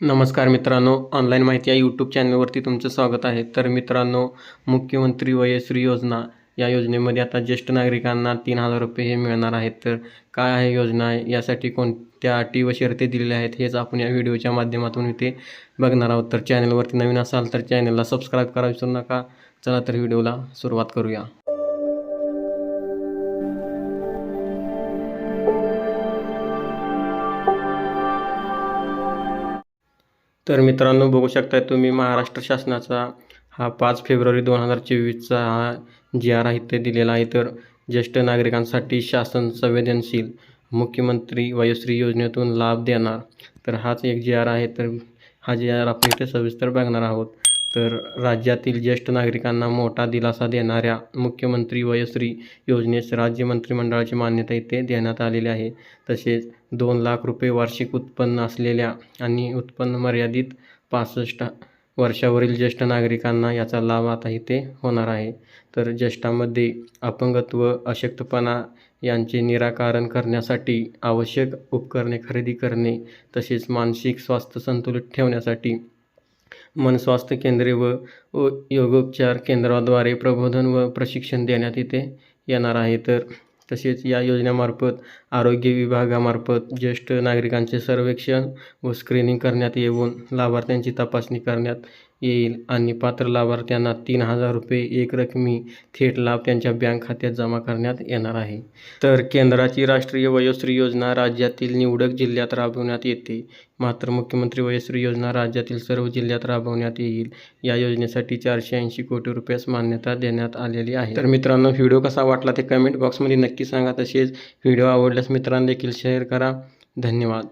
नमस्कार मित्रांनो ऑनलाईन माहिती या यूट्यूब चॅनलवरती तुमचं स्वागत आहे. तर मित्रांनो मुख्यमंत्री वयश्री योजना या योजनेमध्ये आता ज्येष्ठ नागरिकांना तीन हजार रुपये हे मिळणार आहेत. तर काय आहे योजना? यासाठी कोणत्या अटी व शर्ती दिलेल्या आहेत? हेच आपण या व्हिडिओच्या माध्यमातून इथे बघणार आहोत. तर चॅनलवरती नवीन असाल तर चॅनलला सबस्क्राईब करा विसरू नका. चला तर व्हिडिओला सुरुवात करूया. तर मित्रांनो बघू शकताय तुम्ही महाराष्ट्र शासनाचा हा पाच फेब्रुवारी दोन हजार चोवीसचा हा जी आर आहे ते दिलेला आहे. तर ज्येष्ठ नागरिकांसाठी शासन संवेदनशील मुख्यमंत्री वयोश्री योजनेतून लाभ देणार. तर हाच एक जी आर आहे. तर हा जी आर आपण इथे सविस्तर बघणार आहोत. तर राज्यातील ज्येष्ठ नागरिकांना मोठा दिलासा देणाऱ्या मुख्यमंत्री वयश्री योजनेस राज्य मंत्रिमंडळाची मान्यता इथे देण्यात आलेली आहे. तसेच दोन लाख रुपये वार्षिक उत्पन्न असलेल्या आणि उत्पन्न मर्यादित पासष्ट वर्षावरील ज्येष्ठ नागरिकांना याचा लाभ आता इथे होणार आहे. तर ज्येष्ठांमध्ये अपंगत्व अशक्तपणा यांचे निराकरण करण्यासाठी आवश्यक उपकरणे खरेदी करणे तसेच मानसिक स्वास्थ्य संतुलित ठेवण्यासाठी मन स्वास्थ्य केंद्रे व योगोपचार केंद्राद्वारे प्रबोधन व प्रशिक्षण देण्यात येते. येणार आहे तर तसेच या योजनेमार्फत आरोग्य विभागामार्फत ज्येष्ठ नागरिकांचे सर्वेक्षण व स्क्रीनिंग करण्यात येऊन लाभार्थ्यांची तपासणी करण्यात येईल आणि पात्र लाभार्थ्यांना तीन हजार रुपये एक रकमी थेट लाभ त्यांच्या बँक खात्यात जमा करण्यात येणार आहे. तर केंद्राची राष्ट्रीय वयोश्री योजना राज्यातील निवडक जिल्ह्यात राबवण्यात येते. मात्र मुख्यमंत्री वयोश्री योजना राज्यातील सर्व जिल्ह्यात राबवण्यात येईल. या योजनेसाठी चारशे ऐंशी कोटी रुपयास मान्यता देण्यात आलेली आहे. तर मित्रांनो व्हिडिओ कसा वाटला ते कमेंट बॉक्समध्ये नक्की सांगा. तसेच व्हिडिओ आवडल्यास मित्रांदेखील शेअर करा. धन्यवाद.